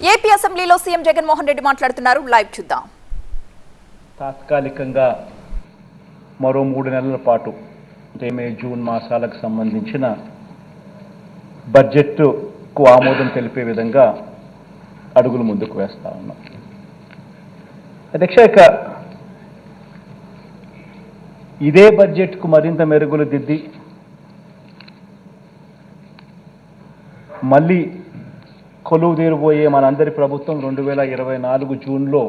AP అసెంబ్లీలో CM Jaganmohan Reddy మాట్లాడుతున్నారు. Live చూద్దాం. తాత్కాలికంగా మరో మూడు నెలల పాటు అంటే మే జూన్ మాసాలకు సంబంధించిన బడ్జెట్కు ఆమోదం తెలిపే విధంగా అడుగులు ముందుకు వేస్తా ఉన్నాం. అధ్యక్ష ఇక ఇదే బడ్జెట్కు మరింత మెరుగులు దిద్ది మళ్ళీ కొలువు తీరబోయే మనందరి ప్రభుత్వం రెండు వేల ఇరవై నాలుగు జూన్లో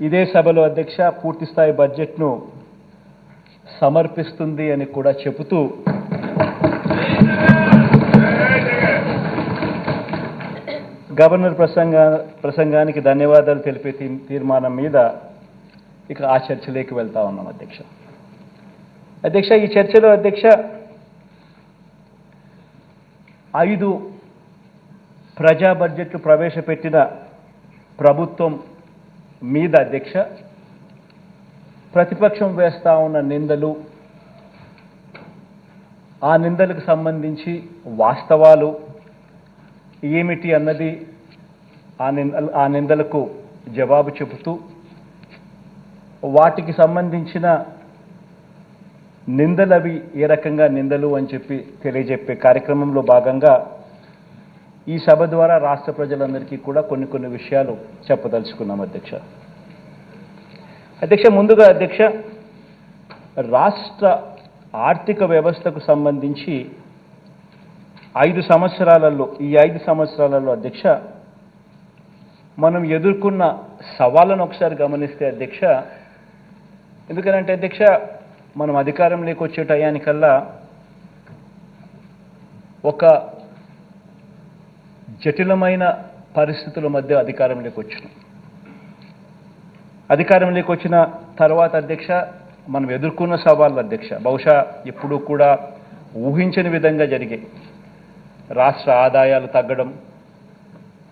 ఇదే సభలో అధ్యక్ష పూర్తిస్థాయి బడ్జెట్ను సమర్పిస్తుంది అని కూడా చెబుతూ గవర్నర్ ప్రసంగ ప్రసంగానికి ధన్యవాదాలు తెలిపే తీ- తీర్మానం మీద ఇక ఆ చర్చలోకి వెళ్తా ఉన్నాం అధ్యక్ష. అధ్యక్ష ఈ చర్చలో అధ్యక్ష ఐదు ప్రజా బడ్జెట్లు ప్రవేశపెట్టిన ప్రభుత్వం మీద అధ్యక్ష ప్రతిపక్షం వేస్తా ఉన్న నిందలు ఆ నిందలకు సంబంధించి వాస్తవాలు ఏమిటి అన్నది ఆ నింద ఆ నిందలకు జవాబు చెబుతూ వాటికి సంబంధించిన నిందలవి ఏ రకంగా నిందలు అని చెప్పి తెలియజెప్పే కార్యక్రమంలో భాగంగా ఈ సభ ద్వారా రాష్ట్ర ప్రజలందరికీ కూడా కొన్ని కొన్ని విషయాలు చెప్పదలుచుకున్నాం అధ్యక్ష. అధ్యక్ష ముందుగా అధ్యక్ష రాష్ట్ర ఆర్థిక వ్యవస్థకు సంబంధించి ఐదు సంవత్సరాలలో ఈ ఐదు సంవత్సరాలలో అధ్యక్ష మనం ఎదుర్కొన్న సవాళ్ళను ఒకసారి గమనిస్తే అధ్యక్ష ఎందుకనంటే అధ్యక్ష మనం అధికారంలోకి వచ్చే టయానికల్లా ఒక జటిలమైన పరిస్థితుల మధ్య అధికారంలోకి వచ్చినాం అధికారంలోకి వచ్చిన తర్వాత అధ్యక్ష మనం ఎదుర్కొన్న సవాళ్ళు అధ్యక్ష బహుశా ఎప్పుడూ కూడా ఊహించని విధంగా జరిగాయి రాష్ట్ర ఆదాయాలు తగ్గడం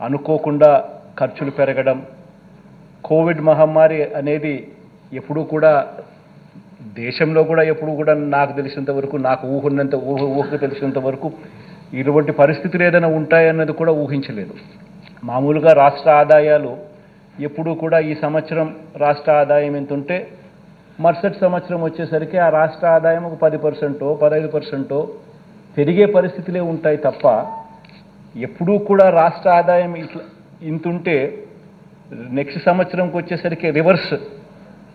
అనుకోకుండా ఖర్చులు పెరగడం కోవిడ్ మహమ్మారి అనేది ఎప్పుడూ కూడా దేశంలో కూడా ఎప్పుడు కూడా నాకు తెలిసినంత వరకు నాకు ఊహున్నంత ఊహ ఊహకు తెలిసినంత వరకు ఇటువంటి పరిస్థితులు ఏదైనా ఉంటాయన్నది కూడా ఊహించలేదు. మామూలుగా రాష్ట్ర ఆదాయాలు ఎప్పుడూ కూడా ఈ సంవత్సరం రాష్ట్ర ఆదాయం ఎంత ఉంటే మరుసటి సంవత్సరం వచ్చేసరికి ఆ రాష్ట్ర ఆదాయం ఒక పది పర్సెంటో పదహైదు పర్సెంటో పెరిగే పరిస్థితులే ఉంటాయి తప్ప ఎప్పుడూ కూడా రాష్ట్ర ఆదాయం ఇట్లా ఇంతుంటే నెక్స్ట్ సంవత్సరంకి వచ్చేసరికి రివర్స్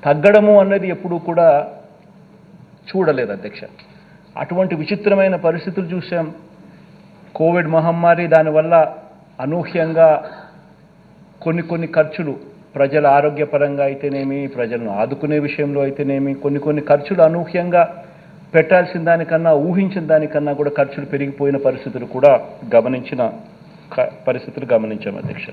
తగ్గడము అన్నది ఎప్పుడూ కూడా చూడలేదు అధ్యక్ష. అటువంటి విచిత్రమైన పరిస్థితులు చూసాం కోవిడ్ మహమ్మారి దానివల్ల అనూహ్యంగా కొన్ని కొన్ని ఖర్చులు ప్రజల ఆరోగ్యపరంగా అయితేనేమి ప్రజలను ఆదుకునే విషయంలో అయితేనేమి కొన్ని కొన్ని ఖర్చులు అనూహ్యంగా పెట్టాల్సిన దానికన్నా ఊహించిన దానికన్నా కూడా ఖర్చులు పెరిగిపోయిన పరిస్థితులు కూడా గమనించిన క- పరిస్థితులు గమనించాం అధ్యక్ష.